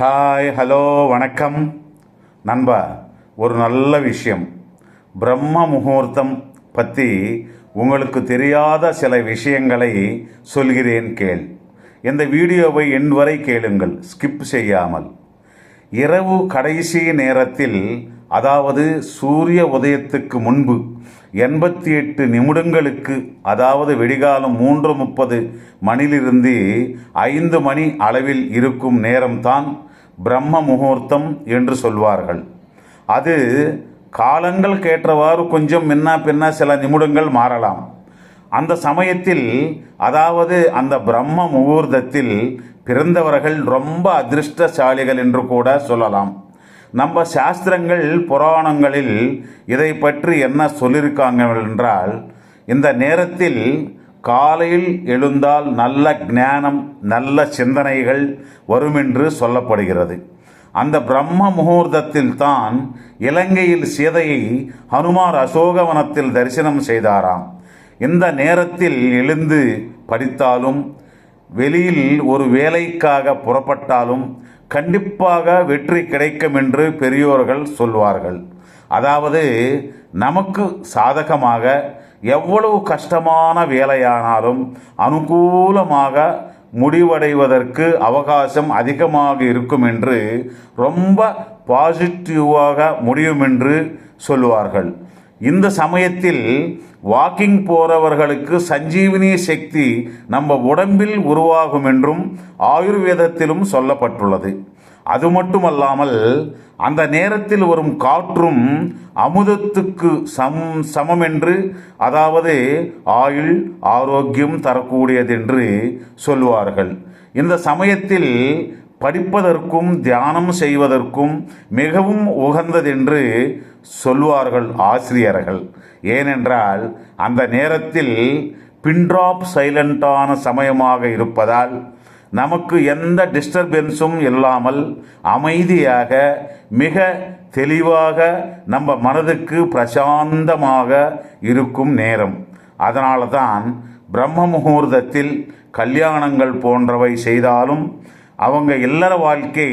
Hi hello வணக்கம். நண்பா ஒரு நல்ல விஷயம். பிரம்ம முகூர்த்தம் பற்றி உங்களுக்கு தெரியாத சில விஷயங்களை சொல்கிறேன் கேள். இந்த வீடியோவை என் வரை கேளுங்கள் ஸ்கிப் செய்யாமல். இரவு கடைசி நேரத்தில் அதாவது சூரிய உதயத்துக்கு முன்பு எண்பத்தி எட்டு நிமிடங்களுக்கு அதாவது வெடிகாலம் மூன்று முப்பது மணிலிருந்து ஐந்து மணி அளவில் இருக்கும் நேரம்தான் பிரம்ம முகூர்த்தம் என்று சொல்வார்கள். அது காலங்கள் கேற்றவாறு கொஞ்சம் முன்ன பின்ன சில நிமிடங்கள் மாறலாம். அந்த சமயத்தில் அதாவது அந்த பிரம்ம முகூர்த்தத்தில் பிறந்தவர்கள் ரொம்ப அதிர்ஷ்டசாலிகள் என்று கூட சொல்லலாம். நம்ம சாஸ்திரங்கள் புராணங்களில் இதை பற்றி என்ன சொல்லியிருக்காங்க என்றால் இந்த நேரத்தில் காலையில் எழுந்தால் நல்ல ஞானம் நல்ல சிந்தனைகள் வருமென்று சொல்லப்படுகிறது. அந்த பிரம்ம முகூர்த்தத்தில் தான் இலங்கையில் சீதையை ஹனுமார் அசோகவனத்தில் தரிசனம் செய்தாராம். இந்த நேரத்தில் எழுந்து படித்தாலும் வெளியில் ஒரு வேலைக்காக புறப்பட்டாலும் கண்டிப்பாக வெற்றி கிடைக்கும் என்று பெரியோர்கள் சொல்வார்கள். அதாவது நமக்கு சாதகமாக எவ்வளவு கஷ்டமான வேலையானாலும் அனுகூலமாக முடிவடைவதற்கு அவகாசம் அதிகமாக இருக்கும் என்று ரொம்ப பாசிட்டிவாக முடியும் என்று சொல்வார்கள் இந்த சமயத்தில் வாக்கிங் போறவர்களுக்கு சஞ்சீவினி சக்தி நம்ம உடம்பில் உருவாகும் என்றும் ஆயுர்வேதத்திலும் சொல்லப்பட்டுள்ளது. அது மட்டுமல்லாமல் அந்த நேரத்தில் வரும் காற்றும் அமுதத்துக்கு சம் சமம் என்று அதாவது ஆயுள் ஆரோக்கியம் தரக்கூடியதென்று சொல்வார்கள் இந்த சமயத்தில் படிப்பதற்கும் தியானம் செய்வதற்கும் மிகவும் உகந்ததென்று சொல்வார்கள் ஆசிரியர்கள். ஏனென்றால் அந்த நேரத்தில் பின்ட்ராப் சைலண்டான சமயமாக இருப்பதால் நமக்கு எந்த டிஸ்டர்பன்ஸும் இல்லாமல் அமைதியாக மிக தெளிவாக நம்ம மனதுக்கு பிரசாந்தமாக இருக்கும் நேரம். அதனால தான் பிரம்ம முகூர்த்தத்தில் கல்யாணங்கள் போன்றவை செய்தாலும் அவங்க இல்லற வாழ்க்கை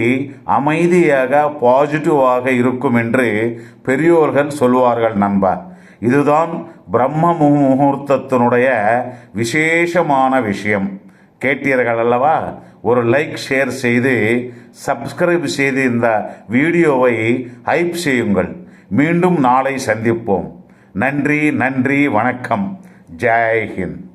அமைதியாக பாசிட்டிவாக இருக்கும் என்று பெரியோர்கள் சொல்வார்கள் நண்பர் இதுதான் பிரம்ம முகூர்த்தத்தினுடைய விசேஷமான விஷயம். கேட்டீர்கள் அல்லவா? ஒரு லைக் ஷேர் செய்து சப்ஸ்கிரைப் செய்து இந்த வீடியோவை ஹைப் செய்யுங்கள். மீண்டும் நாளை சந்திப்போம். நன்றி நன்றி வணக்கம். ஜெய் ஹிந்த்.